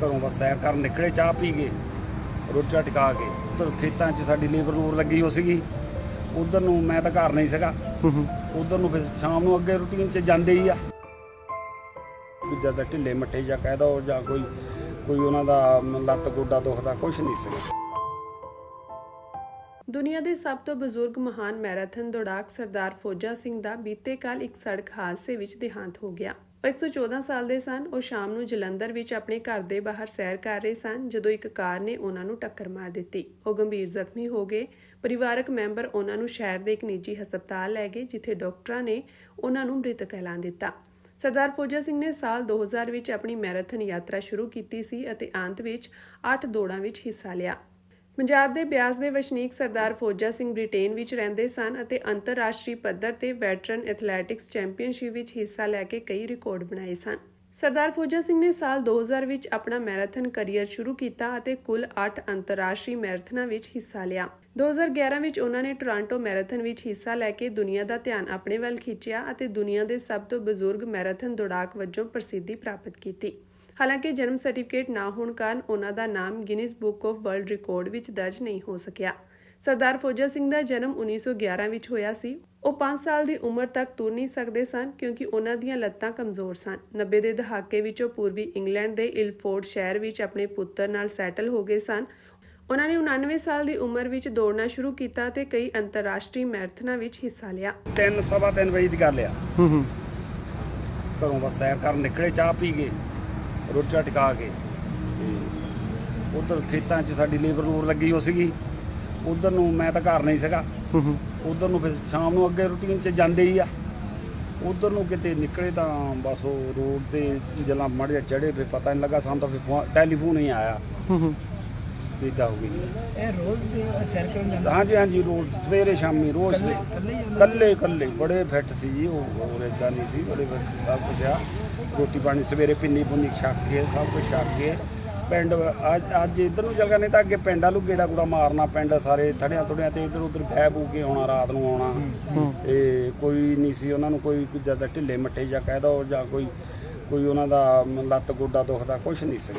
ਘਰੋਂ ਬਸ ਸੈਰ ਕਰਨ ਨਿਕਲੇ ਚਾਹ ਪੀ ਕੇ ਰੋਟੀ ਖਾ ਕੇ। ਉਧਰ ਖੇਤਾਂ 'ਚ ਸਾਡੀ ਲੇਬਰ ਨੂਰ ਲੱਗੀ ਹੋ ਸੀਗੀ। ਉਧਰ ਨੂੰ ਮੈਂ ਤਾਂ ਘਰ ਨਹੀਂ ਸੀਗਾ। ਹੂੰ ਹੂੰ। ਉਧਰ ਨੂੰ ਫਿਰ ਸ਼ਾਮ ਨੂੰ ਅੱਗੇ ਰੂਟੀਨ 'ਚ ਜਾਂਦੇ ਹੀ ਆ। ਜ਼ਿਆਦਾ ਢਿੱਲੇ ਮੱਠੇ ਜਾਂ ਕਹਿ ਦੋ ਜਾਂ ਕੋਈ ਕੋਈ ਉਹਨਾਂ ਦਾ ਲੱਤ ਗੋਡਾ ਦੁਖਦਾ ਕੁਝ ਨਹੀਂ ਸੀਗਾ। ਦੁਨੀਆ ਦੇ ਸਭ ਤੋਂ ਬਜ਼ੁਰਗ ਮਹਾਨ ਮੈਰਾਥਨ ਦੌੜਾਕ ਸਰਦਾਰ ਫੌਜਾ ਸਿੰਘ ਦਾ ਬੀਤੇ ਕੱਲ ਇੱਕ ਸੜਕ ਹਾਦਸੇ ਵਿੱਚ ਦੇਹਾਂਤ ਹੋ ਗਿਆ। ਉਹ 114 ਸਾਲ ਦੇ ਸਨ। ਉਹ ਸ਼ਾਮ ਨੂੰ ਜਲੰਧਰ ਵਿੱਚ ਆਪਣੇ ਘਰ ਦੇ ਬਾਹਰ ਸੈਰ ਕਰ ਰਹੇ ਸਨ, ਜਦੋਂ ਇੱਕ ਕਾਰ ਨੇ ਉਹਨਾਂ ਨੂੰ ਟੱਕਰ ਮਾਰ ਦਿੱਤੀ। ਉਹ ਗੰਭੀਰ ਜ਼ਖਮੀ ਹੋ ਗਏ। ਪਰਿਵਾਰਕ ਮੈਂਬਰ ਉਹਨਾਂ ਨੂੰ ਸ਼ਹਿਰ ਦੇ ਇੱਕ ਨਿੱਜੀ ਹਸਪਤਾਲ ਲੈ ਗਏ, ਜਿੱਥੇ ਡਾਕਟਰਾਂ ਨੇ ਉਹਨਾਂ ਨੂੰ ਮ੍ਰਿਤਕ ਐਲਾਨ ਦਿੱਤਾ। ਸਰਦਾਰ ਫੌਜਾ ਸਿੰਘ ਨੇ ਸਾਲ 2000 ਵਿੱਚ ਆਪਣੀ ਮੈਰਾਥਨ ਯਾਤਰਾ ਸ਼ੁਰੂ ਕੀਤੀ ਸੀ ਅਤੇ ਅੰਤ ਵਿੱਚ 8 ਦੌੜਾਂ ਵਿੱਚ ਹਿੱਸਾ ਲਿਆ। ਪੰਜਾਬ ਦੇ ਬਿਆਸ ਦੇ ਵਸਨੀਕ ਸਰਦਾਰ ਫੌਜਾ ਸਿੰਘ ਬ੍ਰਿਟੇਨ ਵਿੱਚ ਰਹਿੰਦੇ ਸਨ ਅਤੇ ਅੰਤਰਰਾਸ਼ਟਰੀ ਪੱਧਰ ਤੇ ਵੈਟਰਨ ਐਥਲੈਟਿਕਸ ਚੈਂਪੀਅਨਸ਼ਿਪ ਵਿੱਚ ਹਿੱਸਾ ਲੈ ਕੇ ਕਈ ਰਿਕਾਰਡ ਬਣਾਏ ਸਨ। ਸਰਦਾਰ ਫੌਜਾ ਸਿੰਘ ਨੇ ਸਾਲ 2000 ਵਿੱਚ ਆਪਣਾ ਮੈਰਾਥਨ ਕਰੀਅਰ ਸ਼ੁਰੂ ਕੀਤਾ ਅਤੇ ਕੁੱਲ 8 ਅੰਤਰਰਾਸ਼ਟਰੀ ਮੈਰਾਥਨਾਂ ਵਿੱਚ ਹਿੱਸਾ ਲਿਆ। 2011 ਵਿੱਚ ਉਹਨਾਂ ਨੇ ਟੋਰਾਂਟੋ ਮੈਰਾਥਨ ਵਿੱਚ ਹਿੱਸਾ ਲੈ ਕੇ ਦੁਨੀਆ ਦਾ ਧਿਆਨ ਆਪਣੇ ਵੱਲ ਖਿੱਚਿਆ ਅਤੇ ਦੁਨੀਆ ਦੇ ਸਭ ਤੋਂ ਬਜ਼ੁਰਗ ਮੈਰਾਥਨ ਦੌੜਾਕ ਵਜੋਂ ਪ੍ਰਸਿੱਧੀ ਪ੍ਰਾਪਤ ਕੀਤੀ। ਹਾਲਾਂਕਿ ਜਨਮ ਸਰਟੀਫਿਕੇਟ ਨਾ ਹੋਣ ਕਾਰਨ ਉਹਨਾਂ ਦਾ ਨਾਮ Guinness book of world record ਵਿੱਚ ਦਰਜ ਨਹੀਂ ਹੋ ਸਕਿਆ। ਸਰਦਾਰ ਫੌਜਾ ਸਿੰਘ ਦਾ ਜਨਮ 1911 ਵਿੱਚ ਹੋਇਆ ਸੀ। ਉਹ 5 ਸਾਲ ਦੀ ਉਮਰ ਤੱਕ ਤੁਰ ਨਹੀਂ ਸਕਦੇ ਸਨ ਕਿਉਂਕਿ ਉਹਨਾਂ ਦੀਆਂ ਲੱਤਾਂ ਕਮਜ਼ੋਰ ਸਨ। 90 ਦੇ ਦਹਾਕੇ ਵਿੱਚ ਉਹ ਪੂਰਬੀ ਇੰਗਲੈਂਡ ਦੇ ਇਲਫੋਰਡ ਸ਼ਹਿਰ ਵਿੱਚ ਆਪਣੇ ਪੁੱਤਰ ਨਾਲ ਸੈਟਲ ਹੋ ਗਏ ਸਨ। ਉਹਨਾਂ ਨੇ 99 ਸਾਲ ਦੀ ਉਮਰ ਵਿੱਚ ਦੌੜਨਾ ਸ਼ੁਰੂ ਕੀਤਾ ਤੇ ਕਈ ਅੰਤਰਰਾਸ਼ਟਰੀ ਮੈਰਾਥਨਾਂ ਵਿੱਚ ਹਿੱਸਾ ਲਿਆ। ਤਿੰਨ ਸਵਾ ਤਿੰਨ ਵਜੇ ਦੀ ਗੱਲ ਆ। ਹੂੰ ਹੂੰ। ਘਰੋਂ ਬਸ ਸੈਰ ਕਰਨ ਨਿਕਲੇ ਚਾਹ ਪੀ ਕੇ ਰੋਟੀ ਰਾਟੀ ਖਾ ਕੇ। ਤੇ ਉਧਰ ਖੇਤਾਂ 'ਚ ਸਾਡੀ ਲੇਬਰ ਨੂਰ ਲੱਗੀ ਹੋ ਸੀਗੀ। ਉਧਰ ਨੂੰ ਮੈਂ ਤਾਂ ਘਰ ਨਹੀਂ ਸੀਗਾ। ਹੂੰ ਹੂੰ। ਉਧਰ ਨੂੰ ਫਿਰ ਸ਼ਾਮ ਨੂੰ ਅੱਗੇ ਰੂਟੀਨ 'ਚ ਜਾਂਦੇ ਹੀ ਆ। ਉਧਰ ਨੂੰ ਕਿਤੇ ਨਿਕਲੇ ਤਾਂ ਬਸ ਉਹ ਰੋਡ ਤੇ ਜਲਾਂ ਮੜ ਜਾ ਚੜੇ ਫਿਰ ਪਤਾ ਨਹੀਂ ਲੱਗਾ ਸਾਨੂੰ ਤਾਂ ਫਿਰ ਫੋਨ- ਟੈਲੀਫੋਨ ਹੀ ਆਇਆ। ਹੂੰ ਹੂੰ ਵੀ ਏਦਾਂ ਹੋ ਗਈ। ਇਹ ਰੋਜ਼ ਸੈਰ ਕਰਨ ਜਾਂਦਾ ਹਾਂਜੀ ਹਾਂਜੀ ਰੋਜ਼ ਸਵੇਰੇ ਸ਼ਾਮੀ ਰੋਜ਼ ਇਕੱਲੇ- ਇਕੱਲੇ ਹੀ ਜਾਂਦਾ? ਕੱਲੇ ਕੱਲੇ ਬੜੇ ਫਿੱਟ ਸੀ ਜੀ ਉਹ ਹੋਰ ਏਦਾਂ ਨਹੀਂ ਸੀ ਬੜੇ ਫਿੱਟ ਸੀ ਸਭ ਕੁਝ ਆ। ਰੋਟੀ ਪਾਣੀ ਸਵੇਰੇ ਪਿੰਨੀ ਪੁੰਨੀ ਛੱਕ ਕੇ ਸਭ ਕੁਝ ਛੱਕ ਕੇ ਪਿੰਡ ਅੱਜ ਅੱਜ ਇੱਧਰ ਨੂੰ ਚੱਲਗਾ ਨਹੀਂ ਤਾਂ ਅੱਗੇ ਪਿੰਡ ਵਾਲੂ ਗੇੜਾ ਗੂੜਾ ਮਾਰਨਾ ਪਿੰਡ ਸਾਰੇ ਥੜਿਆਂ ਥੁੜਿਆਂ ਤੇ ਇੱਧਰ ਉੱਧਰ ਬਹਿ ਬੂ ਕੇ ਆਉਣਾ ਰਾਤ ਨੂੰ ਆਉਣਾ। ਤੇ ਕੋਈ ਨਹੀਂ ਸੀ ਉਹਨਾਂ ਨੂੰ ਕੋਈ ਜ਼ਿਆਦਾ ਢਿੱਲੇ ਮੱਠੇ ਜਾਂ ਕਹਿ ਦੋ ਜਾਂ ਕੋਈ ਕੋਈ ਉਹਨਾਂ ਦਾ ਲੱਤ ਗੋਡਾ ਦੁਖਦਾ ਕੁਝ ਨਹੀਂ ਸੀ।